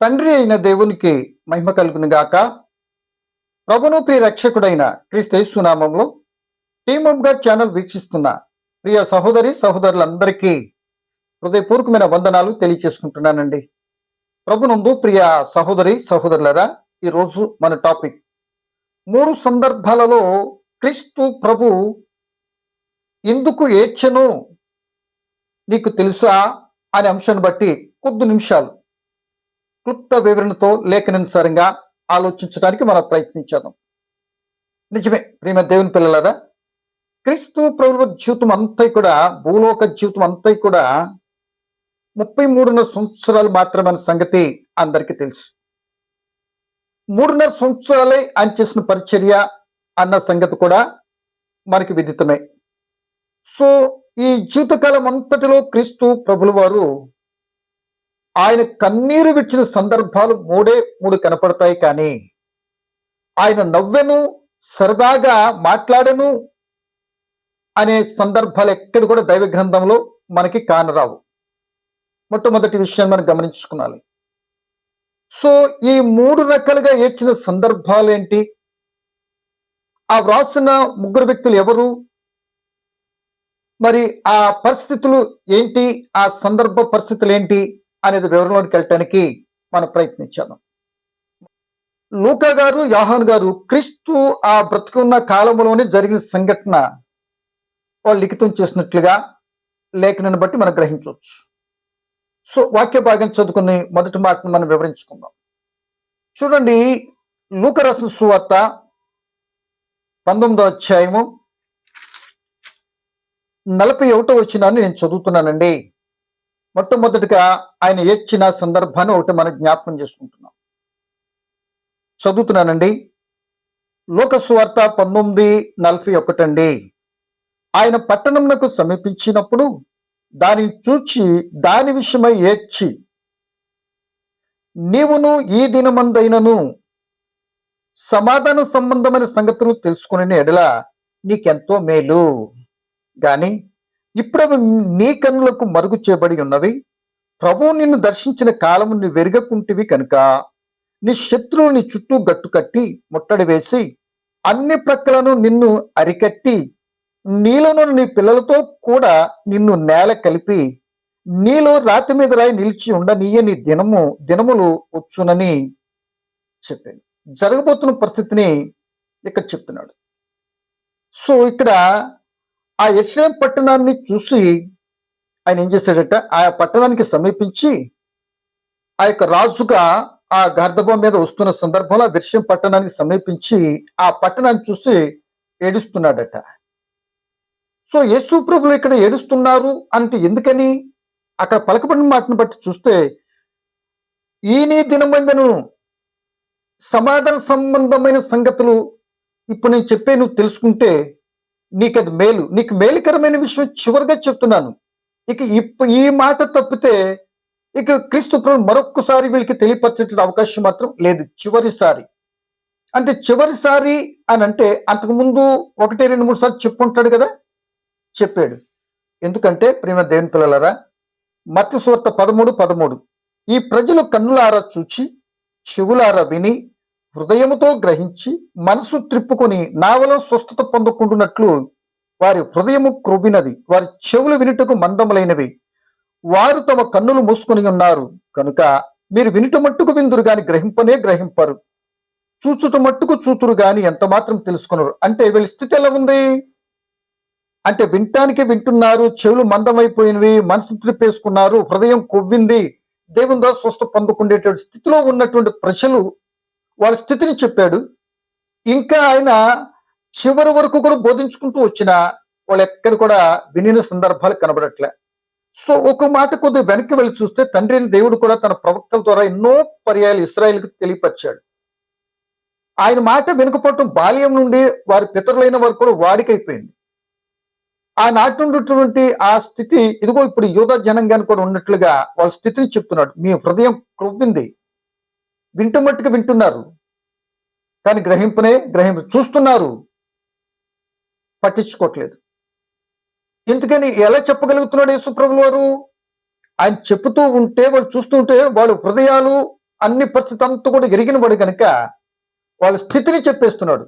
తండ్రి అయిన దేవునికి మహిమ కలుగును గాక. ప్రభును ప్రియ రక్షకుడైన క్రీస్తు నామంలో టీమ్ ఆఫ్ గాడ్ ఛానల్ వీక్షిస్తున్న ప్రియ సహోదరి సహోదరులందరికీ హృదయపూర్వకమైన వందనాలు తెలియచేసుకుంటున్నానండి. ప్రభునందు ప్రియ సహోదరి సహోదరులరా ఈరోజు మన టాపిక్ మూడు సందర్భాలలో క్రీస్తు ప్రభు ఎందుకు ఏడ్చను నీకు తెలుసా అనే అంశాన్ని బట్టి కొద్ది నిమిషాలు క్లుప్త వివరణతో లేఖనానుసారంగా ఆలోచించడానికి మనం ప్రయత్నించాం నిజమే ప్రేమ దేవుని పిల్లలారా క్రీస్తు ప్రభుత్వ జీవితం అంతా కూడా భూలోక జీవితం అంతా కూడా ముప్పై మూడున్నర సంవత్సరాలు మాత్రమే సంగతి అందరికీ తెలుసు. మూడున్నర సంవత్సరాలే ఆయన చేసిన పరిచర్య అన్న సంగతి కూడా మనకి విదితమే. సో ఈ జీవితకాలం అంతటిలో క్రీస్తు ప్రభుల వారు ఆయన కన్నీరు విడిచిన సందర్భాలు మూడే మూడు కనపడతాయి కానీ ఆయన నవ్వెను సరదాగా మాట్లాడను అనే సందర్భాలు ఎక్కడ కూడా దైవ గ్రంథంలో మనకి కానరావు. మొట్టమొదటి విషయం మనం గమనించుకోవాలి సో ఈ మూడు రకాలుగా ఏడ్చిన సందర్భాలు ఏంటి? ఆ వ్రాసిన ముగ్గురు వ్యక్తులు ఎవరు? మరి ఆ పరిస్థితులు ఏంటి? ఆ సందర్భ పరిస్థితులు ఏంటి? అనేది వివరంలోకి వెళ్ళటానికి మనం ప్రయత్నించాము. లూకా గారు యాహాన్ గారు క్రీస్తు ఆ బ్రతుకున్న కాలంలోనే జరిగిన సంఘటన వాళ్ళు లిఖితం చేసినట్లుగా లేఖనని బట్టి మనం గ్రహించవచ్చు. సో వాక్య భాగం చదువుకుని మొదటి మాటను మనం వివరించుకుందాం. చూడండి లూకరస సువార్త పంతొమ్మిదో అధ్యాయము నలభై ఒకటో వచ్చినాన్ని నేను చదువుతున్నానండి. మొట్టమొదటిగా ఆయన ఏడ్చిన సందర్భాన్ని ఒకటి మనం జ్ఞాపకం చేసుకుంటున్నాం. చదువుతున్నానండి. లోకస్వార్త పంతొమ్మిది నలభై ఒకటండి. ఆయన పట్టణంకు సమీపించినప్పుడు దానిని చూచి దాని విషయమై ఏడ్చి నీవును ఈ దినమందైనను సమాధాన సంబంధమైన సంగతులు తెలుసుకునే ఎడల నీకెంతో మేలు. కానీ ఇప్పుడు అవి నీ కన్నులకు మరుగు చేయబడి ఉన్నవి. ప్రభువు నిన్ను దర్శించిన కాలము నీ వెరగకుంటివి కనుక నీ శత్రువుని చుట్టూ గట్టు కట్టి ముట్టడి వేసి అన్ని ప్రక్కలను నిన్ను అరికట్టి నీలోను నీ పిల్లలతో కూడా నిన్ను నేల కలిపి నీలో రాతి మీద రాయి నిలిచి ఉండనీయని దినము దినములు వచ్చునని చెప్పాను. జరగబోతున్న పరిస్థితిని ఇక్కడ చెప్తున్నాడు. సో ఇక్కడ ఆ యశ్వం పట్టణాన్ని చూసి ఆయన ఏం చేశాడట? ఆ పట్టణానికి సమీపించి ఆ యొక్క రాజుగా ఆ గర్భం మీద వస్తున్న సందర్భంలో ఆ విషయం పట్టణానికి సమీపించి ఆ పట్టణాన్ని చూసి ఏడుస్తున్నాడట. సో యేసు ప్రభులు ఇక్కడ ఏడుస్తున్నారు అంటే ఎందుకని? అక్కడ పలకబడిన మాటను బట్టి చూస్తే ఈనీ దినమందను సమాధాన సంబంధమైన సంగతులు ఇప్పుడు నేను చెప్పే నువ్వు తెలుసుకుంటే నీకు అది మేలు. నీకు మేలుకరమైన విషయం చివరిగా చెప్తున్నాను. ఇక ఈ మాట తప్పితే ఇక క్రీస్తు ప్రభు మరొక్కసారి వీళ్ళకి తెలియపరచే అవకాశం మాత్రం లేదు. చివరిసారి. అంటే చివరిసారి అని అంటే అంతకుముందు ఒకటి రెండు మూడు సార్లు చెప్పుంటాడు కదా? చెప్పాడు. ఎందుకంటే ప్రేమ దేవుని పిల్లలరా మత్స్యవార్త పదమూడు పదమూడు. ఈ ప్రజలు కన్నులారా చూచి చెవులారా విని హృదయముతో గ్రహించి మనసు త్రిప్పుకొని నావలో స్వస్థత పొందుకుంటున్నట్లు వారి హృదయము క్రొబినది వారి చెవులు వినుటకు మందములైనవి. వారు తమ కన్నులు మూసుకొని ఉన్నారు. కనుక మీరు వినుట మట్టుకు విందురు గాని గ్రహింపనే గ్రహింపరు. చూచుట మట్టుకు చూతురు గాని ఎంత మాత్రం తెలుసుకున్నారు అంటే వీళ్ళ స్థితి ఎలా ఉంది? అంటే వింటానికి వింటున్నారు. చెవులు మందమైపోయినవి. మనసు త్రిప్పేసుకున్నారు. హృదయం కొవ్వింది దేవుని ద్వారా స్వస్థ పొందుకుండేటువంటి స్థితిలో ఉన్నటువంటి ప్రజలు వాళ్ళ స్థితిని చెప్పాడు. ఇంకా ఆయన చివరి వరకు కూడా బోధించుకుంటూ వచ్చిన వాళ్ళు ఎక్కడ కూడా వినిన సందర్భాలు కనబడట్లే. సో ఒక మాట కొద్దిగా వెనక్కి వెళ్ళి చూస్తే తండ్రి దేవుడు కూడా తన ప్రవక్తల ద్వారా ఎన్నో పర్యాయాలు ఇస్రాయల్కి తెలియపరిచాడు. ఆయన మాట వెనుకపోవటం బాల్యం నుండి వారి పితరులైన వారు కూడా వాడికైపోయింది. ఆ నాటి ఉన్నటువంటి ఆ స్థితి ఇదిగో ఇప్పుడు యూధ జనంగాన్ని కూడా ఉన్నట్లుగా వాళ్ళ స్థితిని చెప్తున్నాడు. మీ హృదయం క్రొవ్వింది. వింటు మట్టుకు వింటున్నారు. కానీ గ్రహింపునే గ్రహింపు చూస్తున్నారు. పట్టించుకోవట్లేదు. ఎందుకని ఎలా చెప్పగలుగుతున్నాడు యేసుప్రభులు వారు? ఆయన చెప్తూ ఉంటే వాళ్ళు చూస్తూ ఉంటే వాళ్ళ హృదయాలు అన్ని పరిస్థితి అంతా కూడా ఎరిగిన వాడు కనుక వాళ్ళ స్థితిని చెప్పేస్తున్నాడు.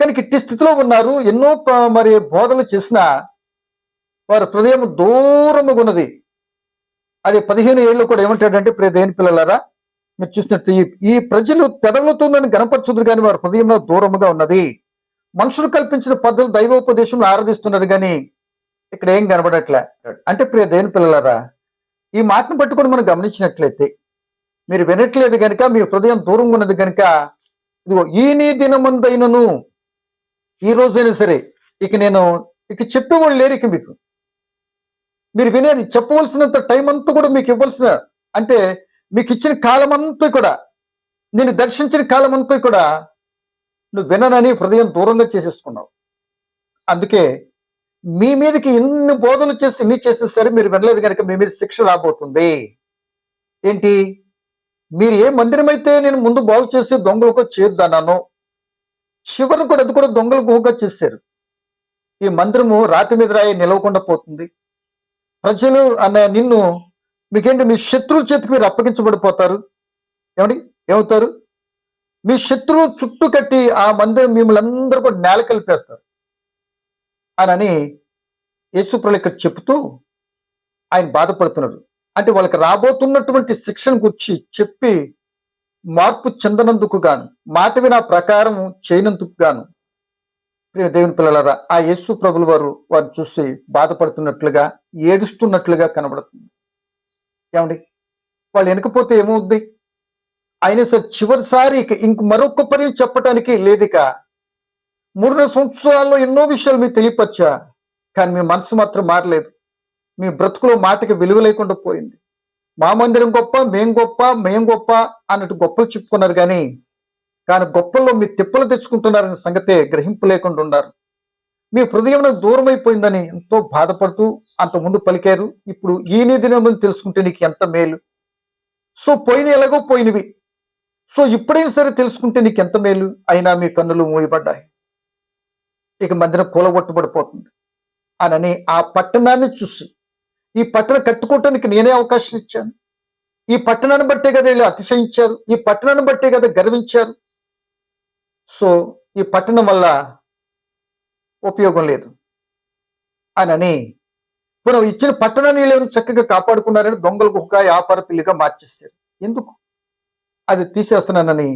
కనుక ఇట్టి స్థితిలో ఉన్నారు ఎన్నో మరి బోధనలు చేసినా వారి హృదయం దూరముగా ఉన్నది. అది పదిహేను ఏళ్ళు కూడా ఏమంటాడంటే ప్రియ దేని పిల్లలారా? మీరు చూసినట్టు ఈ ప్రజలు పెదవులతో నన్ను గణపరచుదురు కానీ వారి హృదయంలో దూరముగా ఉన్నది. మనుషులు కల్పించిన పద్ధతులు దైవోపదేశంలో ఆరాధిస్తున్నారు కానీ ఇక్కడ ఏం కనబడట్లే. అంటే ప్రియ దేని పిల్లలారా ఈ మాటను పట్టుకొని మనం గమనించినట్లయితే మీరు వినట్లేదు కనుక మీ హృదయం దూరంగా ఉన్నది కనుక ఇదిగో ఈ నీ దినమందైనను ఈ రోజైనా సరే ఇక నేను ఇక చెప్పేవాళ్ళు లేరు ఇక మీకు. మీరు వినేది చెప్పవలసినంత టైం అంతా కూడా మీకు ఇవ్వాల్సిన అంటే మీకు ఇచ్చిన కాలమంతా కూడా నేను దర్శించిన కాలం కూడా నువ్వు విననని హృదయం దూరంగా చేసేసుకున్నావు. అందుకే మీ మీదకి ఎన్ని బోధనలు చేసి ఇన్ని చేస్తే సరే మీరు వినలేదు కనుక మీ మీద శిక్ష రాబోతుంది. ఏంటి? మీరు ఏ మందిరం అయితే నేను ముందు బాగు చేసి దొంగలకు అన్నాను చివరి కూడా అది కూడా దొంగల గుహగా చేశారు. ఈ మందిరము రాతి మీద రాయి నిలవకుండా పోతుంది. ప్రజలు అన్న నిన్ను మీకేంటి? మీ శత్రువుల చేతికి మీరు అప్పగించబడిపోతారు. ఏమండి? ఏమవుతారు? మీ శత్రువు చుట్టూ కట్టి ఆ మందిరం మిమ్మల్ని అందరూ కూడా నేల కలిపేస్తారు. అని యేసుప్రలు ఇక్కడ చెప్తూ ఆయన బాధపడుతున్నారు. అంటే వాళ్ళకి రాబోతున్నటువంటి శిక్షణ గురించి చెప్పి మార్పు చెందనందుకు గాను మాట వినా ప్రకారం చేయనందుకు గాను ప్రియ దేవుని పిల్లలారా ఆ యేసు ప్రభుల వారు వారిని చూసి బాధపడుతున్నట్లుగా ఏడుస్తున్నట్లుగా కనబడుతుంది. ఏమండి? వాళ్ళు వెనకపోతే ఏమవుద్ది? అయినా సరే చివరిసారి ఇంక మరొక పని చెప్పటానికి లేదిక. మూడున్నర సంవత్సరాల్లో ఎన్నో విషయాలు మీకు తెలియపచ్చా కానీ మీ మనసు మాత్రం మారలేదు. మీ బ్రతుకులో మాటకి విలువ లేకుండా పోయింది. మా మందిరం గొప్ప మేం గొప్ప మేం గొప్ప అన్నట్టు గొప్పలు చెప్పుకున్నారు కానీ కానీ గొప్పల్లో మీ తిప్పలు తెచ్చుకుంటున్నారనే సంగతే గ్రహింపు లేకుండా ఉన్నారు. మీ హృదయం దూరమైపోయిందని దూరం అయిపోయిందని ఎంతో బాధపడుతూ అంత ముందు పలికారు. ఇప్పుడు ఈ దినం తెలుసుకుంటే నీకు ఎంత మేలు? సో పోయిన ఎలాగో పోయినవి. సో ఇప్పుడైనా సరే తెలుసుకుంటే నీకు ఎంత మేలు? అయినా మీ కన్నులు మూయబడ్డాయి. ఇక మధ్యన కూలగొట్టబడిపోతుంది అనని ఆ పట్టణాన్ని చూసి ఈ పట్టణం కట్టుకోవటానికి నేనే అవకాశం ఇచ్చాను. ఈ పట్టణాన్ని బట్టే కదా వీళ్ళు అతిశయించారు. ఈ పట్టణాన్ని బట్టే కదా గర్వించారు. సో ఈ పట్టణం వల్ల ఉపయోగం లేదు. అనని పునః ఇచ్చిన పట్టణాన్ని నీళ్ళను చక్కగా కాపాడుకున్నారని దొంగల గుహగా వ్యాపార పిల్లిగా మార్చేస్తారు ఎందుకు? అది తీసేస్తున్నానని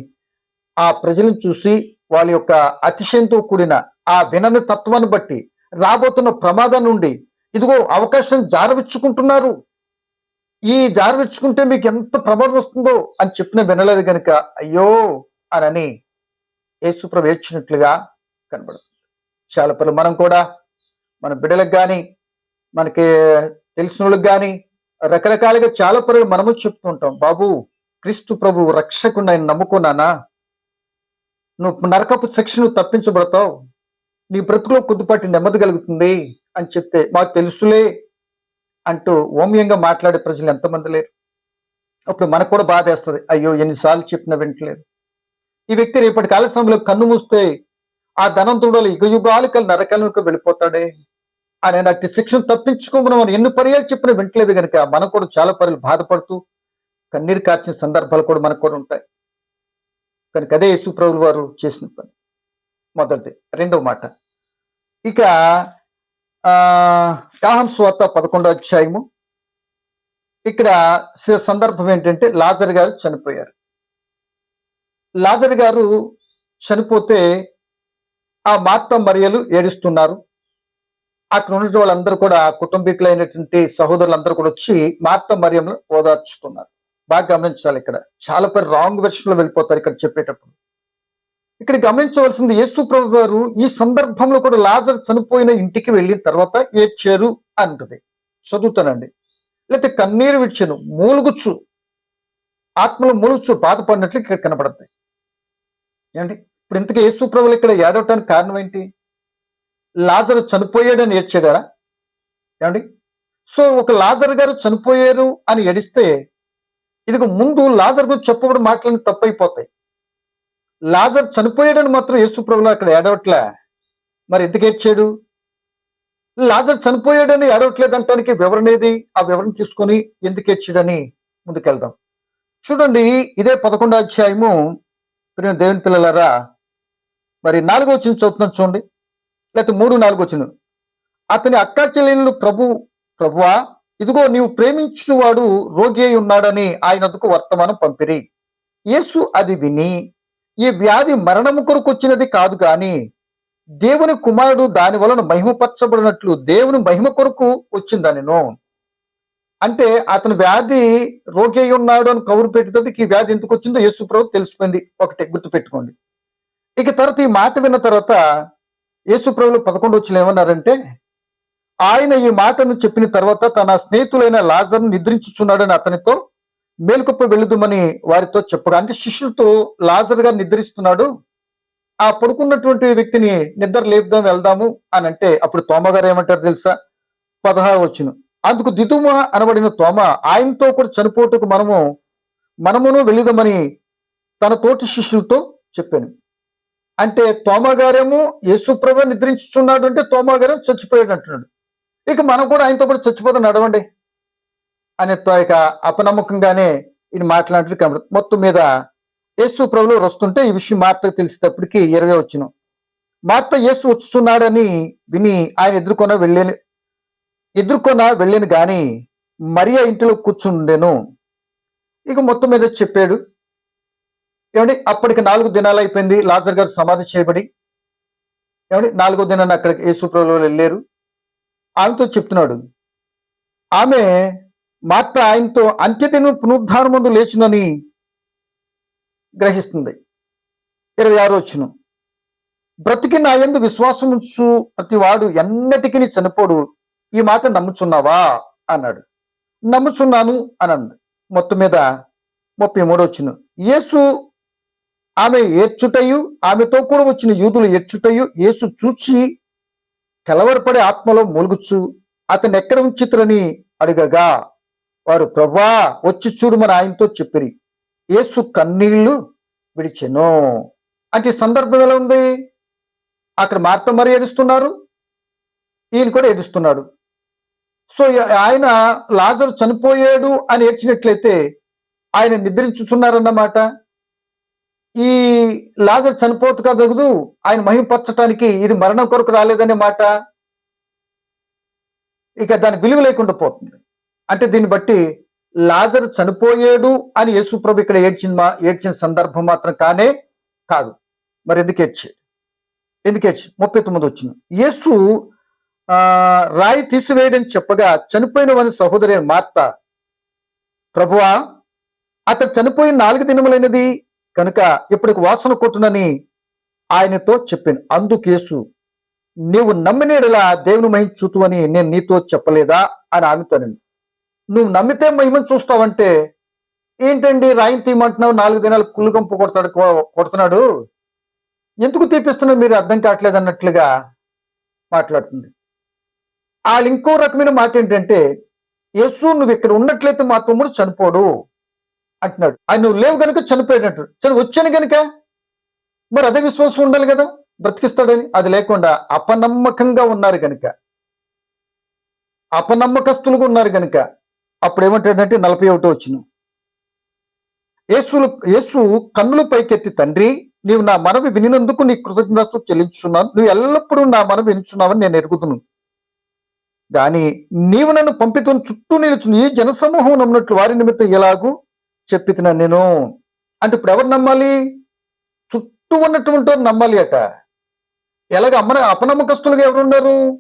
ఆ ప్రజలను చూసి వాళ్ళ యొక్క అతిశయంతో కూడిన ఆ వినని తత్వాన్ని బట్టి రాబోతున్న ప్రమాదం నుండి ఇదిగో అవకాశం జారవిచ్చుకుంటున్నారు. ఈ జారవిచ్చుకుంటే మీకు ఎంత ప్రమాదం వస్తుందో అని చెప్పిన వినలేదు కనుక అయ్యో! అనని యేసుప్రభు ఏడ్చినట్లుగా కనబడుతుంది చాలా పనులు మనం కూడా మన బిడ్డలకు కానీ మనకి తెలిసిన వాళ్ళకి కానీ రకరకాలుగా చాలా పనులు మనము చెప్తూ ఉంటాం. బాబు క్రీస్తు ప్రభు రక్షకుండా ఆయన నమ్ముకున్నానా? నువ్వు నరకపు శిక్ష నువ్వు తప్పించబడతావు. నీ బ్రతుకులో కొద్దిపాటి నెమ్మది కలుగుతుంది అని చెప్తే మాకు తెలుసులే అంటూ ఓమ్యంగా మాట్లాడే ప్రజలు ఎంతమంది లేరు. అప్పుడు మనకు కూడా బాధ వేస్తుంది అయ్యో ఎన్నిసార్లు చెప్పిన వింటలేదు. ఈ వ్యక్తి రేపటి కాల సమయంలో కన్ను మూస్తే ఆ ధనంతుడు యుగ యుగాలు కల నరకాలకు వెళ్ళిపోతాడే అని అట్టి శిక్షను తప్పించుకోమని మనం ఎన్ని పర్యాలు చెప్పినా వింటలేదు కనుక మనం కూడా చాలా పర్యాలు బాధపడుతూ కన్నీరు కార్చిన సందర్భాలు కూడా మనకు కూడా ఉంటాయి. కనుక అదే యేసుప్రభులు వారు చేసిన పని. మొదటిది. రెండవ మాట. ఇక ఆ యాహం స్వాత పదకొండో అధ్యాయము. ఇక్కడ సందర్భం ఏంటంటే లాజర్ గారు చనిపోయారు. లాజర్ గారు చనిపోతే ఆ మార్త మరియలు ఏడుస్తున్నారు. అక్కడ ఉన్న వాళ్ళందరూ కూడా కుటుంబీకులైనటువంటి సహోదరులందరూ కూడా వచ్చి మార్త మరియంను ఓదార్చుతున్నారు. బాగా గమనించాలి ఇక్కడ. చాలా పేరు రాంగ్ వెర్షన్లో వెళ్ళిపోతారు ఇక్కడ చెప్పేటప్పుడు. ఇక్కడ గమనించవలసింది యేసు ప్రభు గారు ఈ సందర్భంలో కూడా లాజర్ చనిపోయిన ఇంటికి వెళ్ళిన తర్వాత ఏడ్చారు అంటుంది చదువుతానండి. లేకపోతే కన్నీరు విడిచాను మూలుగుచ్చు. ఆత్మలో మూలుగుచ్చు బాధపడినట్లు ఇక్కడ కనబడుతుంది ఏమండి? ఇప్పుడు ఇంతకీ యేసు ప్రభులు ఇక్కడ ఏడవటానికి కారణం ఏంటి? లాజరు చనిపోయాడని ఏడ్చాడా ఏమండి? సో ఒక లాజర్ గారు చనిపోయారు అని ఏడిస్తే ఇదిగో ముందు లాజర్ గురించి చెప్పబడి మాటలను తప్పైపోతాయి. లాజర్ చనిపోయాడని మాత్రం యేసు ప్రభులు అక్కడ ఏడవట్లే. మరి ఎందుకు ఏడ్చాడు? లాజర్ చనిపోయాడని ఏడవట్లేదు అంటానికి వివరణ ఏది? ఆ వివరణ తీసుకొని ఎందుకు ఏడ్చాడని ముందుకెళ్దాం. చూడండి ఇదే పదకొండో అధ్యాయము. దేవుని పిల్లలారా మరి నాలుగో వచ్చిన చదువుతున్నాం చూడండి. లేకపోతే మూడు నాలుగు వచ్చిన. అతని అక్క చెల్లెళ్ళు ప్రభు ప్రభువా ఇదిగో నీవు ప్రేమించువాడు రోగి అయి ఉన్నాడని ఆయనకు వర్తమానం పంపిరి. యేసు అది విని ఈ వ్యాధి మరణము కొరకు వచ్చినది కాదు గాని దేవుని కుమారుడు దాని వలన మహిమపరచబడినట్లు దేవుని మహిమ కొరకు వచ్చిందనెను. అంటే అతను వ్యాధి రోగి అయి ఉన్నాడు అని కబురు పెట్టేటప్పటికి ఈ వ్యాధి ఎందుకు వచ్చిందో యేసు ప్రభు తెలిసిపోయింది. ఒకటి గుర్తుపెట్టుకోండి. ఇక తర్వాత ఈ మాట విన్న తర్వాత యేసు ప్రభులు పదకొండు వచ్చిన ఏమన్నారంటే ఆయన ఈ మాటను చెప్పిన తర్వాత తన స్నేహితులైన లాజర్ను నిద్రించుచున్నాడని అతనితో మేలుకొప్ప వెళ్ళుదుమని వారితో చెప్పడం అంటే శిష్యులతో లాజర్ గారు నిద్రిస్తున్నాడు ఆ పడుకున్నటువంటి వ్యక్తిని నిద్ర లేపుదాం వెళ్దాము అని అంటే అప్పుడు తోమ గారు ఏమంటారు తెలుసా? పదహారు వచ్చిన అందుకు దిదుమ అనబడిన తోమ ఆయనతో కూడా చనిపోటుకు మనము మనమును వెళుదామని తన తోటి శిష్యులతో చెప్పాను. అంటే తోమగారేమో యేసుప్రభు నిద్రించుచున్నాడు అంటే తోమగారం చచ్చిపోయాడు అంటున్నాడు. ఇక మనం కూడా ఆయనతో కూడా చచ్చిపోతాం నడవండి అనే తో- ఇక అపనమ్మకంగానే ఈయన మాట్లాడినట్లు కనబడుతుంది. మొత్తం మీద యేసు ప్రభులు వస్తుంటే ఈ విషయం మార్తకు తెలిసేటప్పటికి ఇరవై వచ్చిన మార్త యేసు వచ్చుతున్నాడని విని ఆయన ఎదుర్కొన వెళ్ళేను ఎదుర్కొన వెళ్ళాను గాని మరియా ఇంటిలో కూర్చుండెను. ఇక మొత్తం మీద చెప్పాడు ఏమండి అప్పటికి నాలుగు దినాలు అయిపోయింది లాజర్ గారు సమాధి చేయబడి. ఏమండి నాలుగో దినాన్ని అక్కడికి యేసుప్రభులు వెళ్ళారు ఆమెతో చెప్తున్నాడు ఆమె మాత్ర ఆయనతో అంత్యదినం పునరుద్ధారం ముందు లేచిందని గ్రహిస్తుంది. ఇరవై ఆరు వచ్చిన బ్రతికి నా యందు విశ్వాసం ఉంచు ప్రతి వాడు ఎన్నటికీ చనిపోడు. ఈ మాట నమ్ముచున్నావా? అన్నాడు. నమ్ముచున్నాను అని అంది మొత్తం మీద ముప్పై మూడు వచ్చిన యేసు ఆమె ఏడ్చుటయు ఆమెతో కూడా వచ్చిన యూదులు ఏడ్చుటయు యేసు చూచి కలవరపడే ఆత్మలో మూలుగుచు అతను ఎక్కడ ఉంచితురని అడగగా వారు ప్రభా వచ్చి చూడమని ఆయనతో చెప్పిరి. యేసు కన్నీళ్ళు విడిచెను. అంటే సందర్భం ఎలా ఉంది? అక్కడ మార్త మరి ఏడుస్తున్నారు? ఈయన కూడా ఏడుస్తున్నాడు. సో ఆయన లాజరు చనిపోయాడు అని ఏడ్చినట్లయితే ఆయన నిద్రించుతున్నారన్నమాట. ఈ లాజర్ చనిపోతు కదగదు ఆయన మహిమపరచటానికి ఇది మరణం కొరకు రాలేదనే మాట. ఇక దాని విలువ లేకుండా పోతుంది. అంటే దీన్ని బట్టి లాజర్ చనిపోయాడు అని యేసుప్రభు ఇక్కడ ఏడ్చిన మా- ఏడ్చిన సందర్భం మాత్రం కానే కాదు. మరి ఎందుకు ఏడ్చాడు? ఎందుకు ఏడ్చి ముప్పై తొమ్మిది వచ్చింది యేసు ఆ రాయి తీసివేయడని చెప్పగా చనిపోయిన వాని సహోదరి మార్త ప్రభువా అతడు చనిపోయిన నాలుగు దినములైనది కనుక ఇప్పటికి వాసన కొట్టునని ఆయనతో చెప్పాను. అందుకేసు నీవు నమ్మినేడలా దేవుని మహిమ చూతు అని నేను నీతో చెప్పలేదా? అని ఆమెతో నేను నువ్వు నమ్మితే మహిమను చూస్తావంటే ఏంటండి రాయిని తీయమంటున్నావు? నాలుగు దినాలు కుళ్ళుగంపు కొడతాడు కొడుతున్నాడు. ఎందుకు తీపిస్తున్నావు? మీరు అర్థం కావట్లేదు అన్నట్లుగా మాట్లాడుతుంది. వాళ్ళు ఇంకో రకమైన మాట ఏంటంటే యేసు నువ్వు ఇక్కడ ఉన్నట్లయితే మా తమ్ముడు చనిపోడు. అంటున్నాడు. ఆయన నువ్వు లేవు కనుక చనిపోయాడు అంటాడు వచ్చాను కనుక మరి అదే విశ్వాసం ఉండాలి కదా? బ్రతికిస్తాడని? అది లేకుండా అపనమ్మకంగా ఉన్నారు కనుక అపనమ్మకస్తులుగా ఉన్నారు కనుక అప్పుడు ఏమంటాడంటే నలభై ఒకటో వచ్చిన యేసులు యేసు కన్నులు పైకెత్తి తండ్రి నీవు నా మనవి వినినందుకు నీ కృతజ్ఞతతో చెల్లించున్నాను నువ్వు ఎల్లప్పుడూ నా మనవి వినిచున్నావని నేను ఎరుగుతున్నాను కానీ నీవు నన్ను పంపితున్న చుట్టూ నిలుచుని ఈ జనసమూహం నమ్మినట్లు వారి నిమిత్తం ఎలాగూ చెప్పితున్నా నేను. అంటే ఇప్పుడు ఎవరు నమ్మాలి? చుట్టూ ఉన్నటువంటి నమ్మాలి అట. ఎలాగ అమ్మ అపనమ్మకస్తులుగా ఎవరున్నారు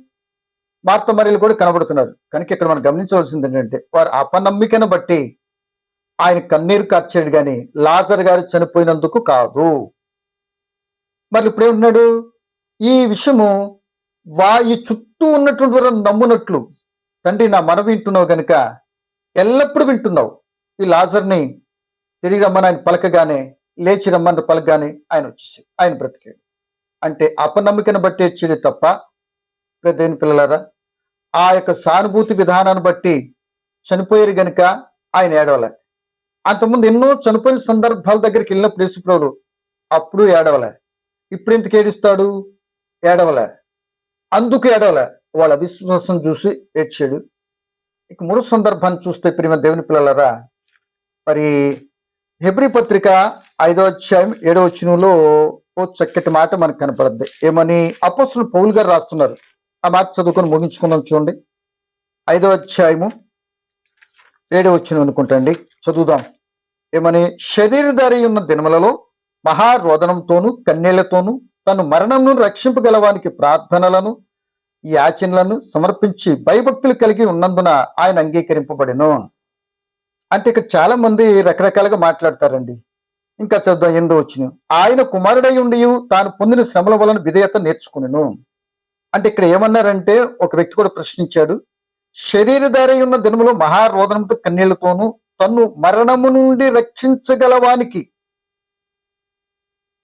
మార్త కూడా కనబడుతున్నారు. కనుక ఇక్కడ మనం గమనించవలసింది ఏంటంటే వారు అపనమ్మికను బట్టి ఆయన కన్నీరు కార్చాడు కానీ లాజర్ గారు చనిపోయినందుకు కాదు. మరి ఇప్పుడు ఏమున్నాడు ఈ విషయము వా ఈ చుట్టూ ఉన్నటువంటి వారు నమ్మునట్లు తండ్రి నా మనం వింటున్నావు కనుక ఎల్లప్పుడూ వింటున్నావు. ఈ లాజర్ని తిరిగి రమ్మని ఆయన పలకగానే లేచి రమ్మని పలకగానే ఆయన వచ్చేసి ఆయన బ్రతికాడు. అంటే అపనమ్మికను బట్టి వచ్చేది తప్ప ప్రతిని పిల్లలారా ఆ యొక్క సానుభూతి విధానాన్ని బట్టి చనిపోయారు గనుక ఆయన ఏడవలే. అంతకుముందు ఎన్నో చనిపోయిన సందర్భాల దగ్గరికి వెళ్ళినప్పుడు యేసుప్రభుడు అప్పుడు ఏడవలే. ఇప్పుడు ఎందుకు ఏడుస్తాడు? ఏడవలే. అందుకు ఏడవలే. వాళ్ళ విశ్వాసం చూసి ఏడ్చాడు. ఇక మూడో సందర్భాన్ని చూస్తే ప్రియమ దేవుని పిల్లలరా మరి హెబ్రి పత్రిక ఐదో అధ్యాయం ఏడో వచనంలో ఓ చక్కటి మాట మనకు కనపడద్ది. ఏమని అపస్సులు పౌలు గారు రాస్తున్నారు. ఆ మాట చదువుకొని ముగించుకుందాం చూడండి. ఐదో అధ్యాయము ఏడో వచ్చిన అనుకుంటండి. చదువుదాం. ఏమని శరీరధారి ఉన్న దినములలో మహారోదనంతోనూ కన్నీళ్ళతోనూ తను మరణంను రక్షింపగలవానికి ప్రార్థనలను యాచనలను సమర్పించి భయభక్తులు కలిగి ఉన్నందున ఆయన అంగీకరింపబడిను. అంటే ఇక్కడ చాలా మంది రకరకాలుగా మాట్లాడతారండి. ఇంకా చదువు ఎందు వచ్చిన. ఆయన కుమారుడై ఉండి తాను పొందిన శ్రమల వలన విధేయత నేర్చుకునేను. అంటే ఇక్కడ ఏమన్నారంటే ఒక వ్యక్తి కూడా ప్రశ్నించాడు. శరీరధారై ఉన్న దినములో మహారోదనంతో కన్నీళ్ళతోనూ తన్ను మరణము నుండి రక్షించగలవానికి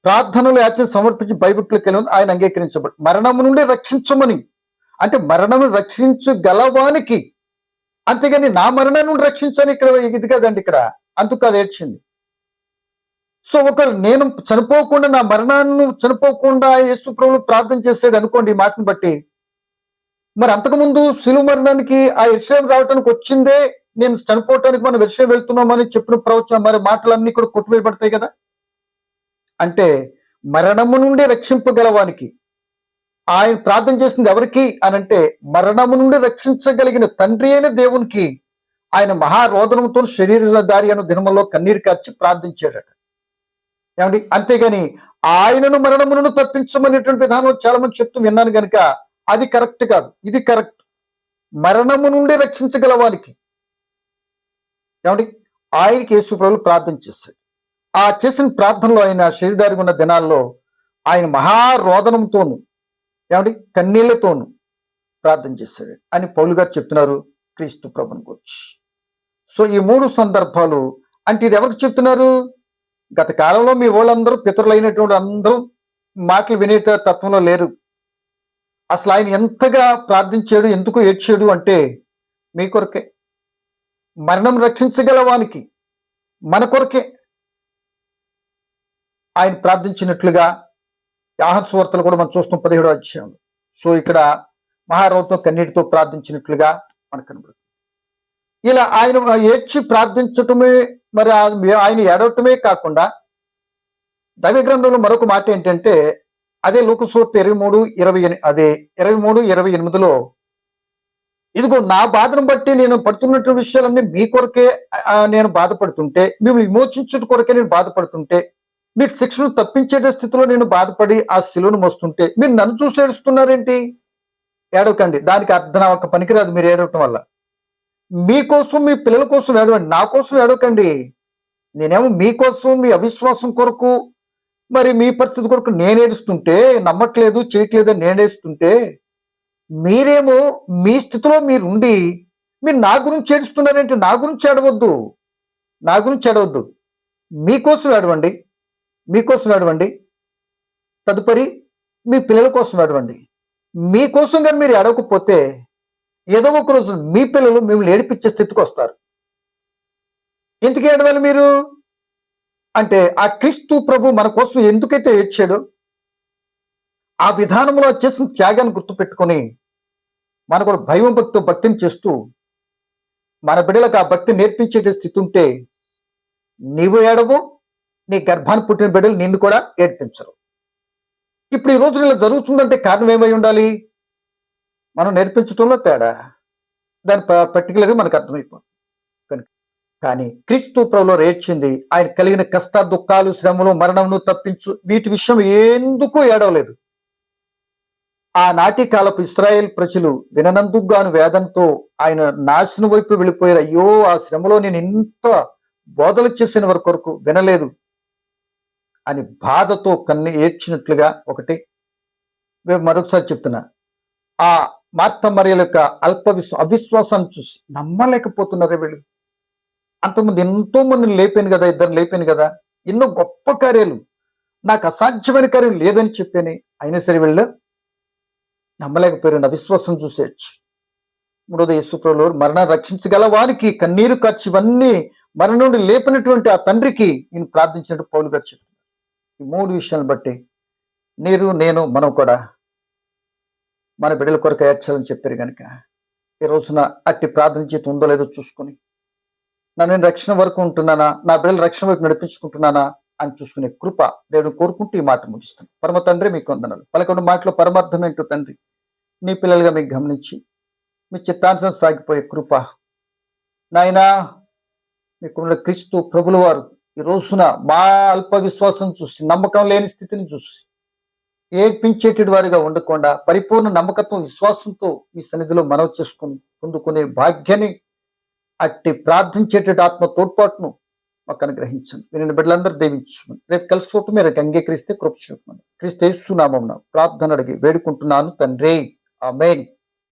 ప్రార్థనలు యాచన సమర్పించి బైబిట్లు కలిగి ఆయన అంగీకరించబడు మరణము నుండి రక్షించమని. అంటే మరణము రక్షించగలవానికి అంతేగాని నా మరణాన్ని రక్షించని ఇక్కడ ఇది కదండి ఇక్కడ. అందుకు అది ఏడ్చింది. సో ఒక నేను చనిపోకుండా నా మరణాన్ని చనిపోకుండా యేసు ప్రభులు ప్రార్థన చేశాడు అనుకోండి ఈ మాటను బట్టి. మరి అంతకుముందు శిలువ మరణానికి ఆ విషయం రావటానికి వచ్చిందే నేను చనిపోవటానికి మనం విషయం వెళ్తున్నామని చెప్పిన ప్రవచనం మరి మాటలన్నీ కూడా కొట్టువేయబడతాయి కదా? అంటే మరణము నుండి రక్షింపగలవానికి ఆయన ప్రార్థన చేసింది ఎవరికి అనంటే మరణము నుండి రక్షించగలిగిన తండ్రి అయిన దేవునికి ఆయన మహారోదనంతో శరీరధారి అను దినములో కన్నీరు కార్చి ప్రార్థించాడట. ఏమండి? అంతేగాని ఆయనను మరణమును తప్పించమనేటువంటి విధానం చాలా మంది చెప్తూ విన్నాను కనుక అది కరెక్ట్ కాదు. ఇది కరెక్ట్. మరణము నుండి రక్షించగలవానికి ఏమండి? ఆయనకి యేసు ప్రభులు ప్రార్థన చేశాడు ఆ చేసిన ప్రార్థనలో ఆయన శరీరధారి ఉన్న దినాల్లో ఆయన మహారోదనంతోనూ ఏమండి కన్నీళ్ళతోనూ ప్రార్థన చేశాడు అని పౌలు గారు చెప్తున్నారు క్రీస్తు ప్రభుని గురించి. సో ఈ మూడు సందర్భాలు అంటే ఇది ఎవరికి చెప్తున్నారు? గత కాలంలో మీ వాళ్ళందరూ పితరులైనటువంటి అందరూ మాటలు వినే తత్వంలో లేరు. అసలు ఆయన ఎంతగా ప్రార్థించాడు ఎందుకు ఏడ్చాడు అంటే మీ కొరకే. మరణం రక్షించగలవానికి మన కొరకే. ఆయన ప్రార్థించినట్లుగా యాహత్ సువార్తలు కూడా మనం చూస్తాం పదిహేడో అధ్యాయం. సో ఇక్కడ మహారౌతో కన్నీటితో ప్రార్థించినట్లుగా మనకు కనబడుతుంది. ఇలా ఆయన ఏడ్చి ప్రార్థించటమే మరి ఆయన ఏడవటమే కాకుండా దైవ గ్రంథంలో మరొక మాట ఏంటంటే అదే లోకసూర్తి ఇరవై మూడు ఇరవై అదే ఇరవై మూడు ఇరవై ఎనిమిదిలో ఇదిగో నా బాధను బట్టి నేను పడుతున్నటువంటి విషయాలన్నీ మీ కొరకే నేను బాధపడుతుంటే మేము విమోచించుట కొరకే నేను బాధపడుతుంటే మీరు శిక్షను తప్పించేట స్థితిలో నేను బాధపడి ఆ శిలువను మోస్తుంటే మీరు నన్ను చూసి ఏడుస్తున్నారేంటి? ఏడవకండి. దానికి అర్థం ఒక పనికిరాదు మీరు ఏడవటం వల్ల. మీకోసం మీ పిల్లల కోసం ఏడవండి. నా కోసం ఏడవకండి. నేనేమో మీకోసం మీ అవిశ్వాసం కొరకు మరి మీ పరిస్థితి కొరకు నేను ఏడుస్తుంటే నమ్మట్లేదు చేయట్లేదు అని నేను ఏడుస్తుంటే మీరేమో మీ స్థితిలో మీరు ఉండి మీరు నా గురించి ఏడుస్తున్నారంటే? నా గురించి ఏడవద్దు. నా గురించి ఏడవద్దు. మీకోసం ఏడవండి. మీకోసం ఏడవండి తదుపరి మీ పిల్లల కోసం ఏడవండి మీకోసం కానీ మీరు ఏడవకపోతే ఏదో ఒక రోజు మీ పిల్లలు మిమ్మల్ని ఏడిపించే స్థితికి వస్తారు. ఎందుకు ఏడవాలి మీరు? అంటే ఆ క్రీస్తు ప్రభు మన కోసం ఎందుకైతే ఏడ్చాడో ఆ విధానంలో చేసిన త్యాగాన్ని గుర్తుపెట్టుకొని మన కూడా భయం భక్తితో భక్తిని చేస్తూ మన బిడ్డలకు ఆ భక్తి నేర్పించే స్థితి ఉంటే నీవు ఏడవు నీ గర్భాన్ని పుట్టిన బిడ్డలు నిన్ను కూడా ఏడ్పించరు. ఇప్పుడు ఈ రోజున ఇలా జరుగుతుందంటే కారణం ఏమై ఉండాలి? మనం నేర్పించడంలో తేడా. దాని పర్టికులర్గా మనకు అర్థమైపోతుంది. కనుక కానీ క్రీస్తు ప్రభులో రేడ్చింది ఆయన కలిగిన కష్ట దుఃఖాలు శ్రమలు మరణమును తప్పించు వీటి విషయం ఎందుకు ఏడవలేదు? ఆ నాటి కాలపు ఇస్రాయేల్ ప్రజలు విననందుకుగాను వేదంతో ఆయన నాశనం వైపు వెళ్ళిపోయారు. అయ్యో ఆ శ్రమలో నేను ఇంత బోధలు చేసిన వరకు కొరకు వినలేదు. అని బాధతో కన్ను ఏడ్చినట్లుగా ఒకటి. మేము మరొకసారి చెప్తున్నా. ఆ మార్త మరియల యొక్క అల్ప విశ్వ అవిశ్వాసాన్ని చూసి నమ్మలేకపోతున్నారే వీళ్ళు. అంతకుముందు ఎంతో మందిని లేపాను కదా ఇద్దరు లేపాను కదా ఎన్నో గొప్ప కార్యాలు. నాకు అసాధ్యమైన కార్యం లేదని చెప్పాను. అయినా సరే వీళ్ళు నమ్మలేకపోయారు అవిశ్వాసం చూసేయచ్చు మూడోది యేసుప్రభులు మరణం రక్షించగల వారికి కన్నీరు ఖర్చు ఇవన్నీ మరణ నుండి లేపినటువంటి ఆ తండ్రికి నేను ప్రార్థించినట్టు పౌలు గారు ఈ మూడు విషయాలను బట్టి మీరు నేను మనం కూడా మన బిడ్డల కొరకు ఏడ్చాలని చెప్పారు కనుక ఈ రోజున అట్టి ప్రార్థన చేతి ఉందో లేదో చూసుకొని నా నేను రక్షణ వరకు ఉంటున్నానా నా బిడ్డలు రక్షణ వైపు నడిపించుకుంటున్నానా అని చూసుకునే కృప దేవుడు కోరుకుంటూ ఈ మాట ముగిస్తాను పరమ తండ్రి మీకు వందనాలు. పలకొండు మాటలో పరమార్థం ఏంటో తండ్రి నీ పిల్లలుగా మీకు గమనించి మీ చిత్తాంశం సాగిపోయే కృప. నాయనా మీకున్న క్రీస్తు ప్రభులవారు ఈ రోజున మా అల్ప విశ్వాసం చూసి నమ్మకం లేని స్థితిని చూసి ఏడ్పించేటి వారిగా ఉండకుండా పరిపూర్ణ నమ్మకత్వం విశ్వాసంతో మీ సన్నిధిలో మనవి చేసుకుని పొందుకునే భాగ్యాన్ని అట్టి ప్రార్థించేటటువంటి ఆత్మ తోడ్పాటును మాకు అనుగ్రహించండి. మీరు బిడ్డలందరూ దేవించమని రేపు కలుసుకోవటం మీరు అంగీకరిస్తే కృప చూపమని. క్రీస్తు నామం ప్రార్థన అడిగి వేడుకుంటున్నాను తండ్రి. ఆ మెయిన్